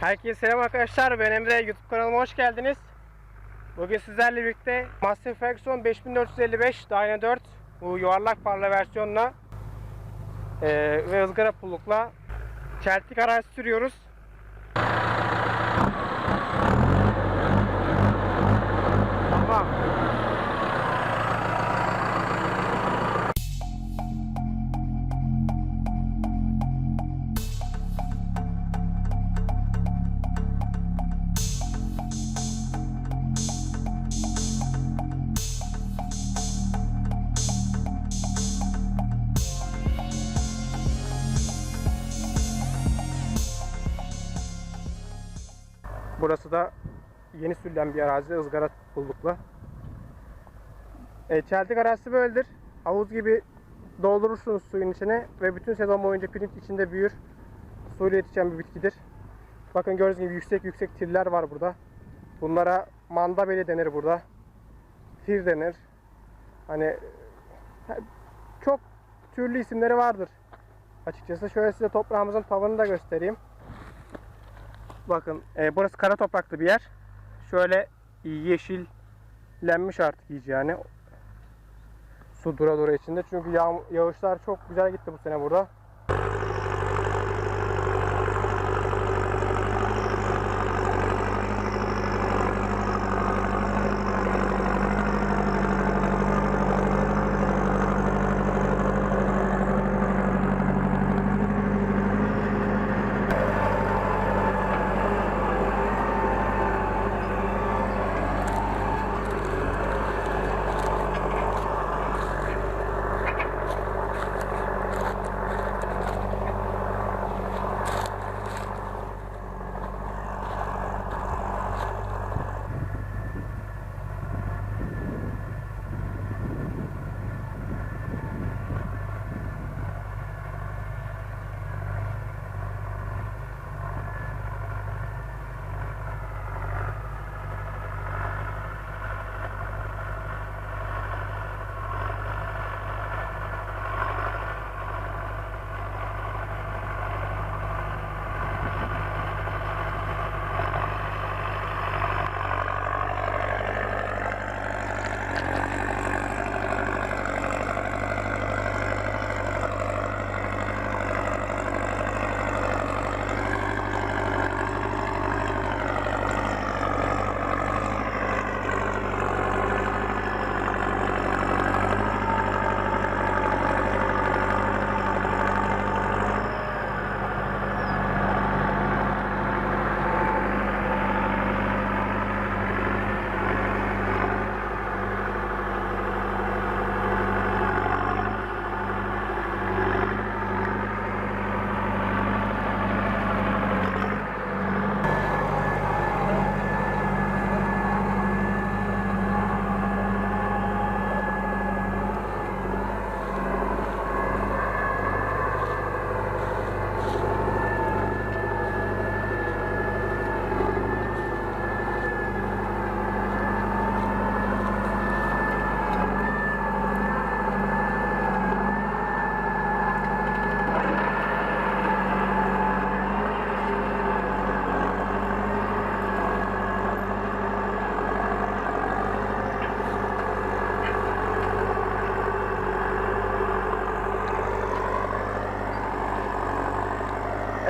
Herkese selam arkadaşlar. Ben Emre. YouTube kanalıma hoş geldiniz. Bugün sizlerle birlikte Master Ferguson 5455 Dyna 4 bu yuvarlak parla versiyonla eee, ve ızgara pullukla çeltik araç sürüyoruz. Burası da yeni sürülen bir arazi ızgara pullukla. E, çeltik arazisi böyledir. Havuz gibi doldurursunuz suyun içine ve bütün sezon boyunca pirinç içinde büyür. Suyla yetişen bir bitkidir. Bakın gördüğünüz gibi yüksek yüksek tirler var burada. Bunlara mandabeli denir burada. Tir denir. Hani e, çok türlü isimleri vardır. Açıkçası şöyle size toprağımızın tavanını da göstereyim. Bakın e, burası kara topraklı bir yer. Şöyle yeşillenmiş artık iyice yani. Su dura dura içinde. Çünkü yağ, yağışlar çok güzel gitti bu sene burada.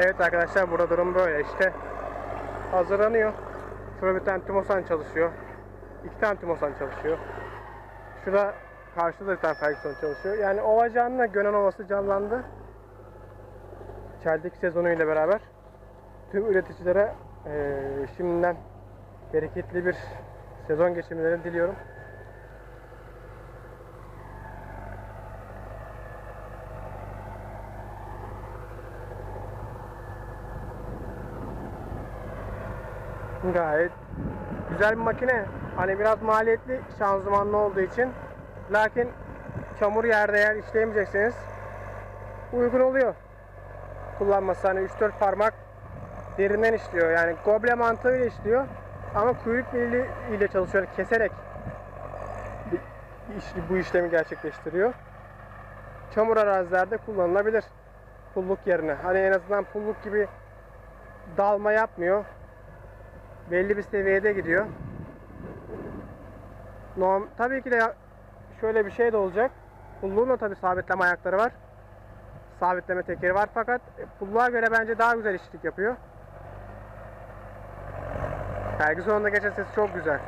Evet arkadaşlar burada durum böyle işte. Hazırlanıyor. Şurada bir tane timosan çalışıyor. İki tane timosan çalışıyor. Şurada karşıda da bir tane Ferguson çalışıyor. Yani ova canlı, Gönen Ovası canlandı. Çeldik sezonu ile beraber. Tüm üreticilere eee, şimdiden bereketli bir sezon geçirmelerini diliyorum. Gayet güzel bir makine. Hani biraz maliyetli şanzımanlı olduğu için. Lakin çamur yerde eğer işleyemeyecekseniz uygun oluyor. Kullanması hani 3-4 parmak derinden işliyor. Yani goble mantığıyla işliyor. Ama kuyruk mili ile çalışıyor. Keserek bu işlemi gerçekleştiriyor. Çamur arazilerde kullanılabilir. Pulluk yerine. Hani en azından pulluk gibi dalma yapmıyor. Belli bir seviyede gidiyor. Norm, tabii ki de şöyle bir şey de olacak. Pulluğun tabii sabitleme ayakları var. Sabitleme tekeri var fakat e, pulluğa göre bence daha güzel işçilik yapıyor. Ferguson'un geçen sesi çok güzel.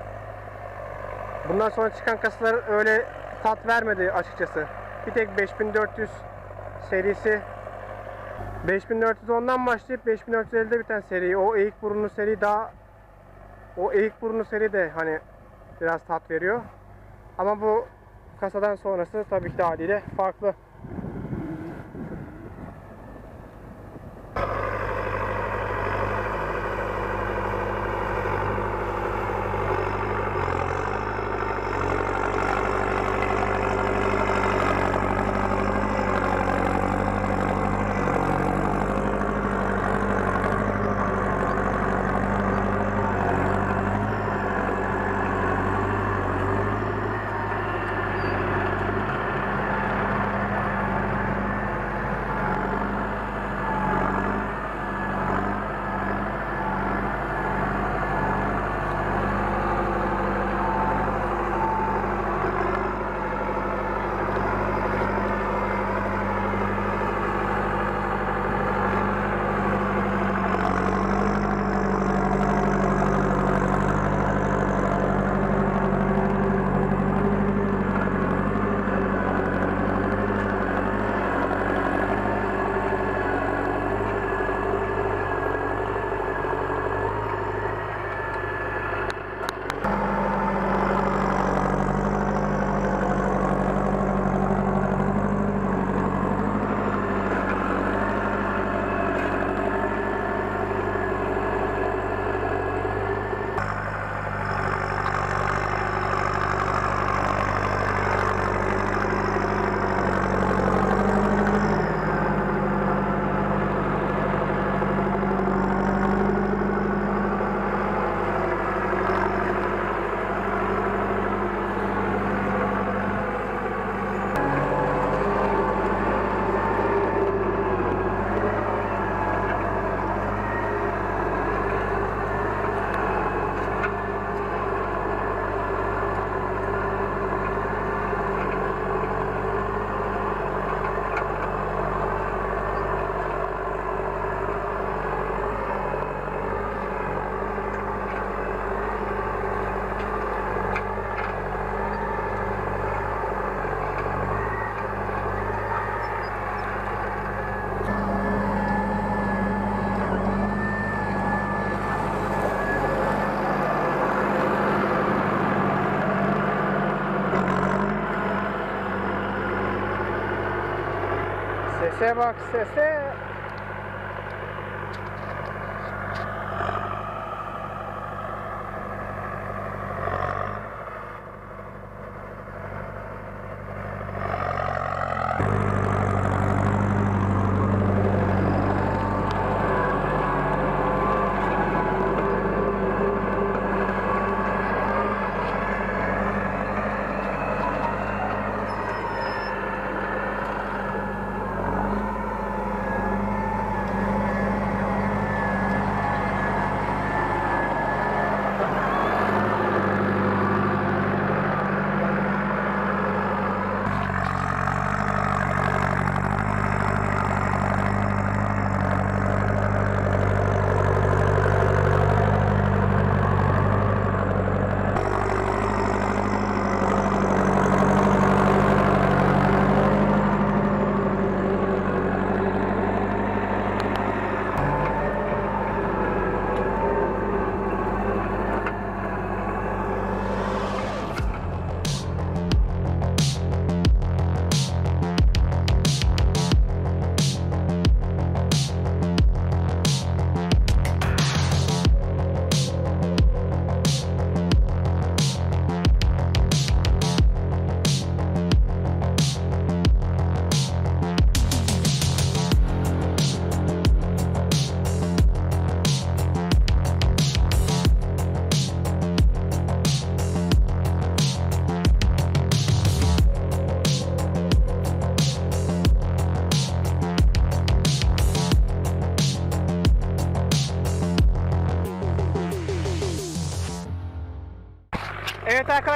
Bundan sonra çıkan kasalar öyle tat vermedi açıkçası. Bir tek 5400 serisi 5410'dan başlayıp 5450'de biten seri. O eğik burunlu seri daha o eğik burunlu seri de hani biraz tat veriyor. Ama bu kasadan sonrası tabii ki de haliyle farklı. Sese bak sese.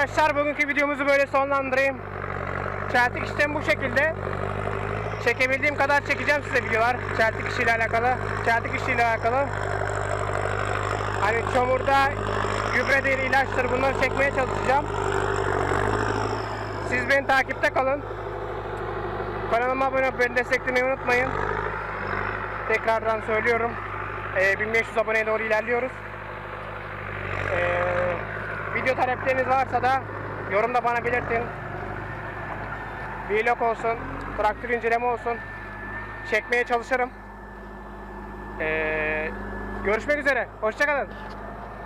Arkadaşlar bugünkü videomuzu böyle sonlandırayım. Çeltik işlemi bu şekilde. Çekebildiğim kadar çekeceğim size videolar. Çeltik işiyle alakalı. Çeltik işiyle alakalı. Hani çamurda gübre değil ilaçtır bunları çekmeye çalışacağım. Siz beni takipte kalın. Kanalıma abone olup beni desteklemeyi unutmayın. Tekrardan söylüyorum. Ee, 1500 aboneye doğru ilerliyoruz. Video talepleriniz varsa da yorumda bana belirtin. Vlog olsun, traktör inceleme olsun. Çekmeye çalışırım. Ee, görüşmek üzere. Hoşçakalın.